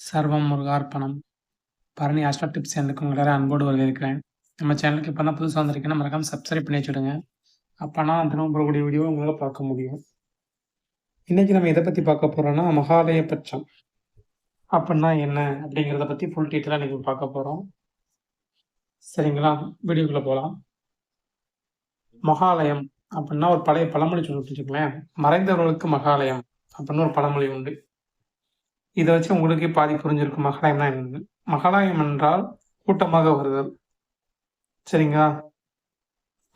சர்வம் முருகார்ப்பணம் பரணி ஆஸ்ட்ரா டிப்ஸ் எனக்கு உங்களை அன்போடு வரவேற்கிறேன். நம்ம சேனலுக்கு இப்போ தான் புதுசாக வந்திருக்கேன்னா மறக்காம சப்ஸ்கிரைப் பண்ணி வச்சுடுங்க. அப்போனா தினம் போடக்கூடிய வீடியோ உங்களால் பார்க்க முடியும். இன்றைக்கி நம்ம எதை பற்றி பார்க்க போகிறோன்னா மகாலய பட்சம். அப்படின்னா என்ன அப்படிங்கிறத பற்றி ஃபுல் டீட்டெயிலாக இன்னைக்கு பார்க்க போகிறோம் சரிங்களா? வீடியோக்குள்ளே போகலாம் மகாலயம் அப்படின்னா ஒரு பழைய பழமொழி சொல்லிட்டு வச்சுக்கோங்களேன். மறைந்தவர்களுக்கு மகாலயம் அப்படின்னு ஒரு பழமொழி உண்டு. இதை வச்சு உங்களுக்கே பாதி புரிஞ்சிருக்கும். மகாலயம்னா என்னன்னு. மகளாயம் என்றால் கூட்டமாக வருதல். சரிங்களா?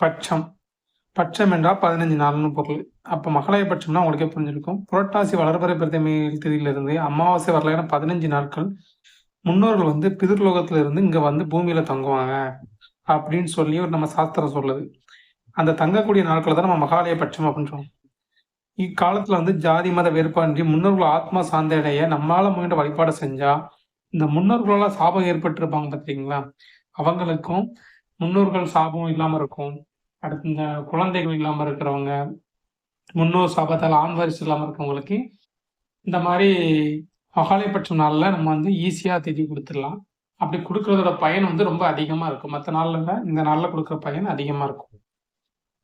பட்சம். பட்சம் என்றால் பதினஞ்சு நாள்னு பொருள். அப்போ மகளாய பட்சம்னா உங்களுக்கே புரிஞ்சிருக்கும். புரட்டாசி வளர்பறை பிரதமையில் திதியிலிருந்து அமாவாசை வரலான பதினஞ்சு நாட்கள் முன்னோர்கள் வந்து பிதிர்லோகத்துல இருந்து இங்க வந்து பூமியில தங்குவாங்க அப்படின்னு சொல்லி ஒரு நம்ம சாஸ்திரம் சொல்லுது. அந்த தங்கக்கூடிய நாட்களை தான் நம்ம மகாலய பட்சம் அப்படின்னு சொல்லுவோம். இக்காலத்தில் வந்து ஜாதி மத வேறுபாடின்றி முன்னோர்கள் ஆத்மா சாந்தடைய நம்மளால் முயன்ற வழிபாடு செஞ்சால் இந்த முன்னோர்களால் சாபம் ஏற்பட்டிருப்பாங்க பார்த்தீங்களா அவங்களுக்கும் முன்னோர்கள் சாபம் இல்லாமல் இருக்கும். அடுத்து இந்த குழந்தைகள் இல்லாமல் இருக்கிறவங்க முன்னோர் சாபத்தால் ஆண் வாரிசு இல்லாமல் இருக்கிறவங்களுக்கு இந்த மாதிரி மகாலயபட்சம் நாளில் நம்ம வந்து ஈஸியாக திதி கொடுத்துடலாம். அப்படி கொடுக்கறதோட பயன் வந்து ரொம்ப அதிகமாக இருக்கும். மற்ற நாளில் இந்த நாளில் கொடுக்குற பயன் அதிகமாக இருக்கும்.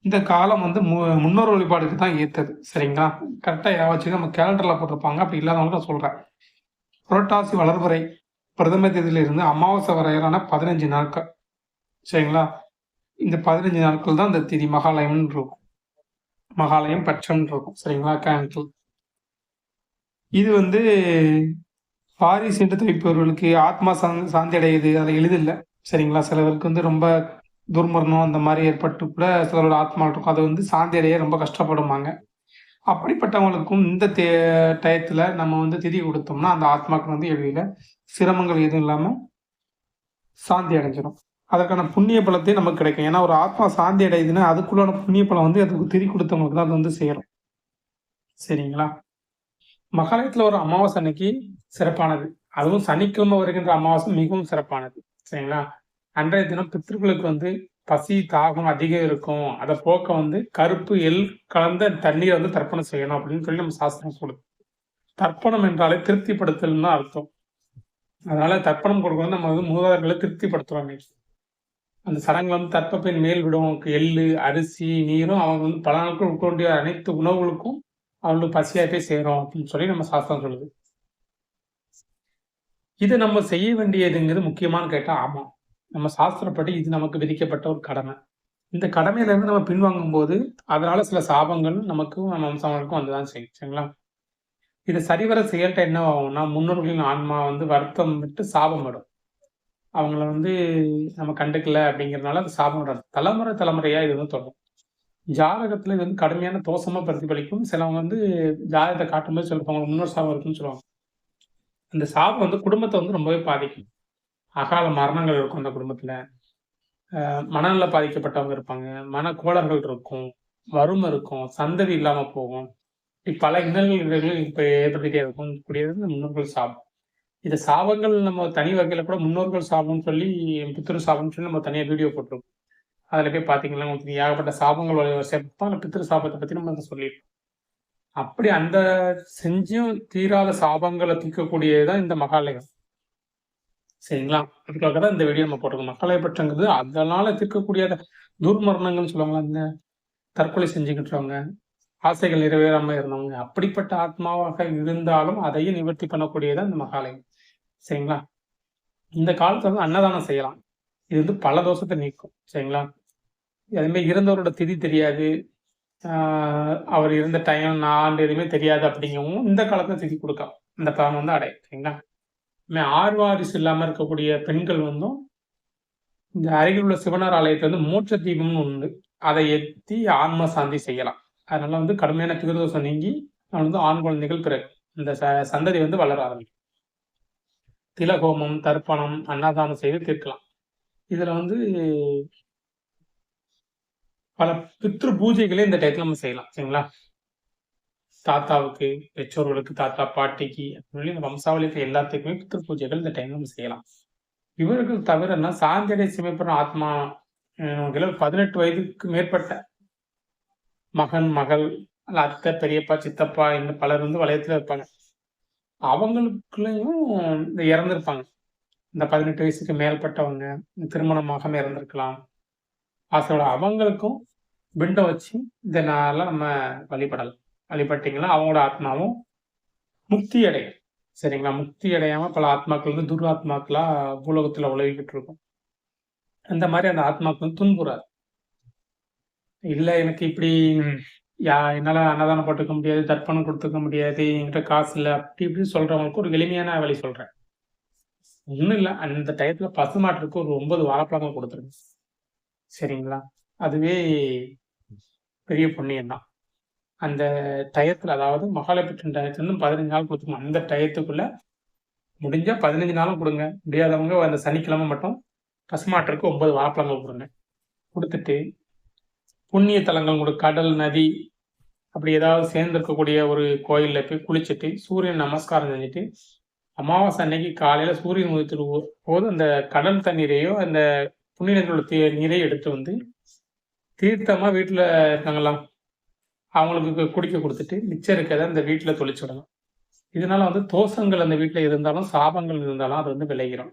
இந்த காலம் வந்து மு முன்னோர் வழிபாடுக்கு தான் ஏற்றது. சரிங்களா? கரெக்டாக யாவச்சு நம்ம கேலண்டரில் போட்டிருப்பாங்க. அப்படி இல்லாதவங்க நான் சொல்கிறேன் புரட்டாசி வளர்வரை பிரதம தேதியிலிருந்து அமாவாசை வரையிலான பதினஞ்சு நாட்கள். சரிங்களா? இந்த பதினஞ்சு நாட்கள் தான் இந்த திதி மகாலயம்னு இருக்கும். மகாலயம் பட்சம் இருக்கும். சரிங்களா? கேன்சல் இது வந்து பாரிஸ் என்று தவிப்பவர்களுக்கு ஆத்மா சாந்தி அடையுது அதை எளிதில்லை. சரிங்களா? சிலவருக்கு வந்து ரொம்ப துர்மரணம் அந்த மாதிரி ஏற்பட்டு கூட சிலரோட ஆத்மா இருக்கும். அதை வந்து சாந்தி அடைய ரொம்ப கஷ்டப்படுவாங்க அப்படிப்பட்டவங்களுக்கும் இந்த தே டயத்தில் நம்ம வந்து திதி கொடுத்தோம்னா அந்த ஆத்மாக்கள் வந்து எளிதில் சிரமங்கள் எதுவும் இல்லாமல் சாந்தி அடைஞ்சிடும் அதற்கான புண்ணிய பலத்தையும் நமக்கு கிடைக்கும். ஏன்னா ஒரு ஆத்மா சாந்தி அடையுதுன்னா அதுக்குள்ளான புண்ணிய பலம் வந்து அதுக்கு திதி கொடுத்தவங்களுக்கு தான் அது வந்து சேரும். சரிங்களா? மகாலயத்தில் ஒரு அமாவாசை அன்னைக்கு சிறப்பானது. அதுவும் சனிக்கிழமை வருகின்ற அமாவாசை மிகவும் சிறப்பானது. சரிங்களா? அன்றைய தினம் பித்திருக்களுக்கு வந்து பசி தாகம் அதிகம் இருக்கும். அதை போக்க வந்து கருப்பு எல் கலந்த தண்ணீரை வந்து தர்ப்பணம் செய்யணும் அப்படின்னு சொல்லி நம்ம சாஸ்திரம் சொல்லுது. தர்ப்பணம் என்றாலே திருப்திப்படுத்தல்னு அர்த்தம். அதனால தர்ப்பணம் கொடுக்கணும் நம்ம வந்து மூதாதர்களை திருப்திப்படுத்துறோம். அந்த சடங்குல வந்து தர்ப்பப்பின் மேல் விடும். எள்ளு அரிசி நீரும் அவங்க வந்து பல நாட்கள் உட்கொண்டிய அனைத்து உணவுகளுக்கும் அவங்களுக்கு பசியா போய் சேரும் அப்படின்னு சொல்லி நம்ம சாஸ்திரம் சொல்லுது. இது நம்ம செய்ய வேண்டியதுங்கிறது முக்கியமானு கேட்டால் ஆமாம் நம்ம சாஸ்திரப்படி இது நமக்கு விதிக்கப்பட்ட ஒரு கடமை. இந்த கடமையில இருந்து நம்ம பின்வாங்கும் போது அதனால சில சாபங்கள் நமக்கும் நம்ம வம்சங்களுக்கும் வந்துதான் செய்யும். சரிங்களா? இது சரிவர செயல்கிட்ட என்ன ஆகும்னா முன்னோர்களின் ஆன்மா வந்து வருத்தம் விட்டு சாபம் விடும் அவங்கள வந்து நம்ம கண்டுக்கல அப்படிங்கிறதுனால அது சாபம் விடும் தலைமுறை தலைமுறையா இது வந்து தொடரும். ஜாதகத்துல இது வந்து கடுமையான தோஷமா பிரதிபலிக்கும். சிலவங்க வந்து ஜாதகத்தை காட்டும்போது சொல்லுவாங்க முன்னோர் சாபம் இருக்குன்னு சொல்லுவாங்க. அந்த சாபம் வந்து குடும்பத்தை வந்து ரொம்பவே பாதிக்கும். அகால மரணங்கள் இருக்கும் அந்த குடும்பத்துல. மனநல பாதிக்கப்பட்டவங்க இருப்பாங்க. மன கோளர்கள் இருக்கும். வறுமை இருக்கும். சந்ததி இல்லாம போகும். பல இன்னல்கள் இப்ப ஏற்பட்டுட்டே இருக்கும். கூடியது இந்த முன்னோர்கள் சாபம். இந்த சாபங்கள் நம்ம தனி வகையில கூட முன்னோர்கள் சாபம்னு சொல்லி பித்திரு சாபம்னு சொல்லி நம்ம தனியா வீடியோ போட்டிருக்கோம். அதில் போய் பார்த்தீங்கன்னா உங்களுக்கு ஏகப்பட்ட சாபங்கள் சேர்ப்போம் அந்த பித்திரு சாபத்தை பற்றி நம்ம அதை சொல்லியிருக்கோம். அப்படி அந்த செஞ்சும் தீராத சாபங்களை தீர்க்கக்கூடியதுதான் இந்த மகாலயம் சரிங்களா? அதுக்காக தான் இந்த வீடியோ நம்ம போட்டிருக்கோம். மக்களை பற்றங்கிறது அதனால தீர்க்கக்கூடிய துர்மரணங்கள்னு சொல்லுவாங்களா அந்த தற்கொலை செஞ்சுக்கிட்டுறவங்க ஆசைகள் நிறைவேறாம இருந்தவங்க அப்படிப்பட்ட ஆத்மாவாக இருந்தாலும் அதையும் நிவர்த்தி பண்ணக்கூடியதான் இந்த மகாலயம் சரிங்களா? இந்த காலத்துல வந்து அன்னதானம் செய்யலாம். இது வந்து பல தோஷத்தை நீக்கும். சரிங்களா? எதுவுமே இறந்தவரோட திதி தெரியாது. அவர் இருந்த டைம் நான் எதுவுமே தெரியாது அப்படிங்கவும் இந்த காலத்துல திதி கொடுக்கலாம். இந்த பலன் வந்து அடையும். சரிங்களா? ஆறு வாரிசு இல்லாம இருக்கக்கூடிய பெண்கள் வந்தும் இந்த அருகில் உள்ள சிவனார் ஆலயத்துல வந்து மூச்ச தீபம்னு உண்டு. அதை எத்தி ஆன்ம சாந்தி செய்யலாம். அதனால வந்து கடுமையான பிகதோஷம் நீங்கி வந்து ஆண் குழந்தைகள் பிறகு இந்த சந்ததி வந்து வளர ஆரம்பிக்கும். திலகோமம் தர்ப்பணம் அன்னதானம் செய்து தீர்க்கலாம். இதுல வந்து பல பித்ரு பூஜைகளே இந்த டைத்துல நம்ம செய்யலாம் சரிங்களா? தாத்தாவுக்கு பெற்றோர்களுக்கு தாத்தா பாட்டிக்கு சொல்லி இந்த வம்சாவளிக்கு எல்லாத்துக்குமே பித்திரு பூஜைகள் இந்த டைம் நம்ம செய்யலாம். இவர்கள் தவிரனா சாந்தியடை சிமைப்புற ஆத்மா பதினெட்டு வயதுக்கு மேற்பட்ட மகன் மகள் அல்ல அத்தை பெரியப்பா சித்தப்பா இந்த பலர் வந்து வளையத்துல இருப்பாங்க. அவங்களுக்குள்ளயும் இந்த இறந்திருப்பாங்க. இந்த பதினெட்டு வயசுக்கு மேற்பட்டவங்க திருமணமாக இறந்திருக்கலாம். ஆசையோட அவங்களுக்கும் பிண்டை வச்சு இதனால நம்ம வழிபடலாம். வழிபட்டீங்கன்னா அவங்களோட ஆத்மாவும் முக்தி அடையும் சரிங்களா? முக்தி அடையாம பல ஆத்மாக்கள் வந்து துர்வாத்மாக்களாக பூலோகத்துல உழவிக்கிட்டு இருக்கும் அந்த மாதிரி அந்த ஆத்மாக்கள் வந்து துன்புறாது இல்ல எனக்கு இப்படி யா என்னால அன்னதானம் போட்டுக்க முடியாது தர்ப்பணம் கொடுத்துக்க முடியாது என்கிட்ட காசு இல்லை அப்படி இப்படி சொல்றவங்களுக்கு ஒரு எளிமையான வழி சொல்றேன். ஒன்றும் இல்லை. அந்த டயத்துல பசுமாட்டுக்கு ஒரு ஒன்பது வாழைப்பழங்கள் கொடுத்துருங்க. சரிங்களா? அதுவே பெரிய புண்ணியம் தான் அந்த டயத்தில் அதாவது மகாலட்சுமி டயத்துல இருந்து பதினஞ்சு நாள் கொடுத்துக்கணும். அந்த டயத்துக்குள்ள முடிஞ்சா பதினஞ்சு நாளும் கொடுங்க. முடியாதவங்க அந்த சனிக்கிழமை மட்டும் பசுமாட்டிற்கு ஒன்பது வாழைப்பழங்கள் கொடுங்க. கொடுத்துட்டு புண்ணிய தலங்கள் உங்களுக்கு கடல் நதி அப்படி ஏதாவது சேர்ந்துருக்கக்கூடிய ஒரு கோயிலில் போய் குளிச்சுட்டு சூரியன் நமஸ்காரம் செஞ்சுட்டு அமாவாசை அன்னைக்கு காலையில் சூரியன் உதித்துட்டு போது அந்த கடல் தண்ணீரையோ அந்த புண்ணிய நதியோட நீரையும் எடுத்து வந்து தீர்த்தமாக வீட்டில் இருக்காங்களாம். அவங்களுக்கு குடிக்க கொடுத்துட்டு மிச்சம் இருக்கிறத அந்த வீட்டில் தொளிச்சு விடணும். இதனால வந்து தோஷங்கள் அந்த வீட்டுல இருந்தாலும் சாபங்கள் இருந்தாலும் அது வந்து விளைகிறோம்.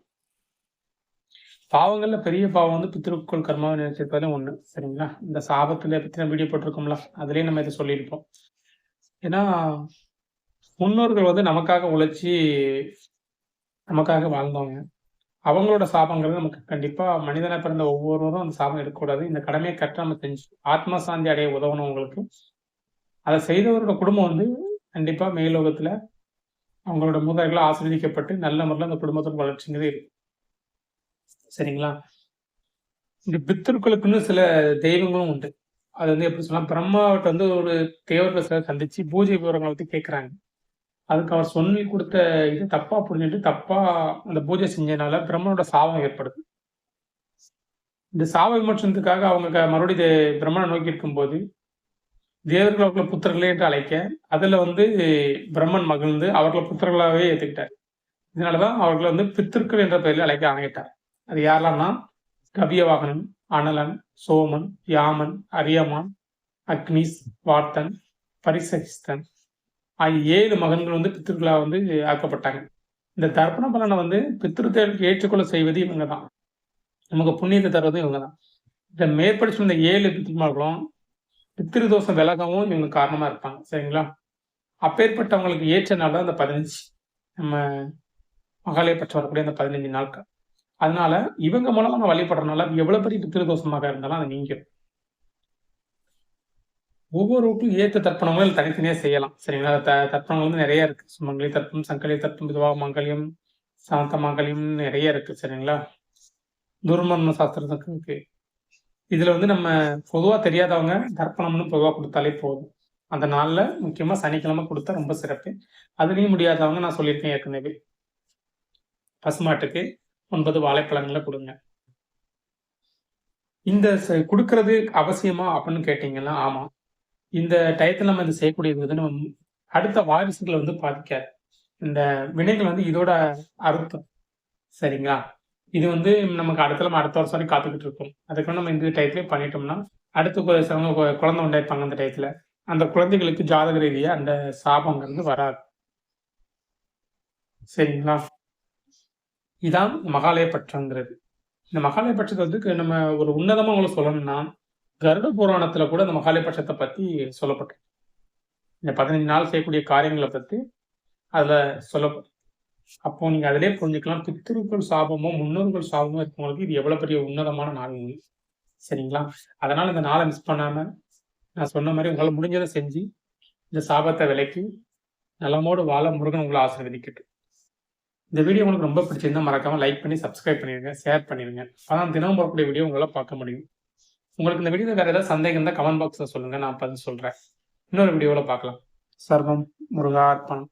பாவங்கள்ல பெரிய பாவம் வந்து பித்திருக்குள் கர்மாவை நினைச்சிருப்பதும் ஒண்ணு சரிங்களா? இந்த சாபத்துல பத்தி நம்ம வீடியோ போட்டிருக்கோம்ல அதுலயே நம்ம இதை சொல்லியிருப்போம். ஏன்னா முன்னோர்கள் வந்து நமக்காக உழைச்சி நமக்காக வாழ்ந்தவங்க. அவங்களோட சாபங்கிறது நமக்கு கண்டிப்பா மனிதனை பிறந்த ஒவ்வொருவரும் அந்த சாபம் எடுக்கக்கூடாது. இந்த கடமையை கற்று நம்ம செஞ்சு ஆத்ம சாந்தி அடைய உதவணும் உங்களுக்கு. அதை செய்தவரோட குடும்பம் வந்து கண்டிப்பாக மேலோகத்தில் அவங்களோட மூதாதைகளை ஆசிரியக்கப்பட்டு நல்ல முறையில் அந்த குடும்பத்தோட வளர்ச்சிங்கிறது இருக்கு. சரிங்களா? இந்த பித்தர்களுக்குன்னு சில தெய்வங்களும் உண்டு. அது வந்து எப்படி சொல்லலாம் பிரம்மாவிட்ட வந்து ஒரு தேவர்களை சில சந்திச்சு பூஜை விவரங்களை பற்றி கேட்குறாங்க அதுக்கு அவர் சொல்லி கொடுத்த இது தப்பா புரிஞ்சுட்டு தப்பா அந்த பூஜை செஞ்சதுனால பிரம்மனோட சாபம் ஏற்படுது. இந்த சாப விமர்சனத்துக்காக அவங்க மறுபடியும் பிரம்மனை நோக்கி இருக்கும்போது தேவர்களோட அவர்களை புத்திரர்களே என்று அழைக்க அதுல வந்து பிரம்மன் மகிழ்ந்து அவர்களை புத்திரர்களாகவே இதனால இதனாலதான் அவர்களை வந்து பித்திருக்கள் என்ற பெயரில் அழைக்க ஆணையிட்டார் அது யாரெல்லாம்னா கவியவாகனன் அனலன் சோமன் யாமன் அரியமான் அக்னிஸ் வார்த்தன் பரிசகிஸ்தன் ஆகிய ஏழு மகன்கள் வந்து பித்திருக்களாக வந்து ஆக்கப்பட்டாங்க. இந்த தர்ப்பண பலனை வந்து பித்திருத்தேளுக்கு ஏற்றுக்கொள்ள செய்வது இவங்க தான் நமக்கு புண்ணியத்தை தருவதும் இவங்க தான் இந்த மேற்படி சொன்ன ஏழு பித்திருமார்களும் பித்திருதோஷம் விலகவும் இவங்க காரணமா இருப்பாங்க. சரிங்களா? அப்பேற்பட்டவங்களுக்கு ஏற்ற நாள் தான் அந்த பதினஞ்சு. நம்ம மகாலய பற்றி வரக்கூடிய அந்த பதினஞ்சு நாட்கள். அதனால இவங்க மூலமா நம்ம வழிபடுறதுனால எவ்வளவு பெரிய பித்திருதோஷமாக இருந்தாலும் அதை நீங்க ஒவ்வொருவருக்கும் ஏற்ற தர்ப்பணங்களும் தனித்தனியாக செய்யலாம். சரிங்களா? த தர்ப்பணங்கள் வந்து நிறைய இருக்கு. சுமங்கலி தர்ப்பம் சங்கலி தர்ப்பம் விதவா மங்கலியம் சாந்த மங்கலியம் நிறைய இருக்கு. சரிங்களா? துர்மர்ம சாஸ்திரத்துக்கு இருக்கு. இதுல வந்து நம்ம பொதுவா தெரியாதவங்க தர்ப்பணம்னு பொதுவா கொடுத்தாலே போதும். அந்த நாள்ல முக்கியமா சனிக்கிழமை கொடுத்தா ரொம்ப சிறப்பு. அதுலயும் முடியாதவங்க நான் சொல்லியிருக்கேன் ஏற்கனவே. பசுமாட்டுக்கு ஒன்பது வாழைப்பழங்களை கொடுங்க. இந்த கொடுக்கறது அவசியமா அப்படின்னு கேட்டீங்கன்னா ஆமா. இந்த டயத்தில் நம்ம இதை செய்யக்கூடியது வந்து நம்ம அடுத்த வாரிசுகளை வந்து பாதிக்காது. இந்த வினைகள் வந்து இதோட அர்த்தம். சரிங்களா? இது வந்து நமக்கு அடுத்த நம்ம அடுத்த வருஷம் வரைக்கும் காத்துக்கிட்டு இருக்கோம். அதுக்கு நம்ம இந்த டயத்துலேயே பண்ணிட்டோம்னா அடுத்த சிலவங்க குழந்தை உண்டாயிருப்பாங்க அந்த டயத்துல அந்த குழந்தைகளுக்கு ஜாதக ரீதியா அந்த சாபங்கிறது வராது. சரிங்களா? இதான் மகாலய பற்றங்கிறது. இந்த மகாலய பட்சத்தை வந்து நம்ம ஒரு உன்னதமா உங்களுக்கு சொல்லணும்னா கருட புராணத்துல கூட அந்த மகாலயபட்சத்தை பத்தி சொல்லப்பட்டது இந்த பதினஞ்சு நாள் செய்யக்கூடிய காரியங்களை பத்தி அதுல சொல்லப்படும் அப்போ நீங்க அதிலே புரிஞ்சுக்கலாம். பித்திருக்கள் சாபமோ முன்னோர்கள் சாபமோ இருக்கவங்களுக்கு இது எவ்வளவு பெரிய உன்னதமான நாள் சரிங்களா? அதனால இந்த நாளை மிஸ் பண்ணாம நான் சொன்ன மாதிரி உங்களால் முடிஞ்சதை செஞ்சு இந்த சாபத்தை விலைக்கு நலமோடு வாழ முருகன் உங்களை ஆசீர்வதிக்கிட்டு இந்த வீடியோ உங்களுக்கு ரொம்ப பிடிச்சிருந்தா மறக்காம லைக் பண்ணி சப்ஸ்கிரைப் பண்ணிடுங்க ஷேர் பண்ணிடுங்க. அதான் தினமும் வரக்கூடிய வீடியோ உங்களால் பார்க்க முடியும். உங்களுக்கு இந்த வீடியோ வேற ஏதாவது சந்தேகம் இருந்தால் கமெண்ட் பாக்ஸில் சொல்லுங்க நான் பதில் சொல்றேன். இன்னொரு வீடியோவில் பார்க்கலாம். சர்வம் முருகா அர்ப்பணம்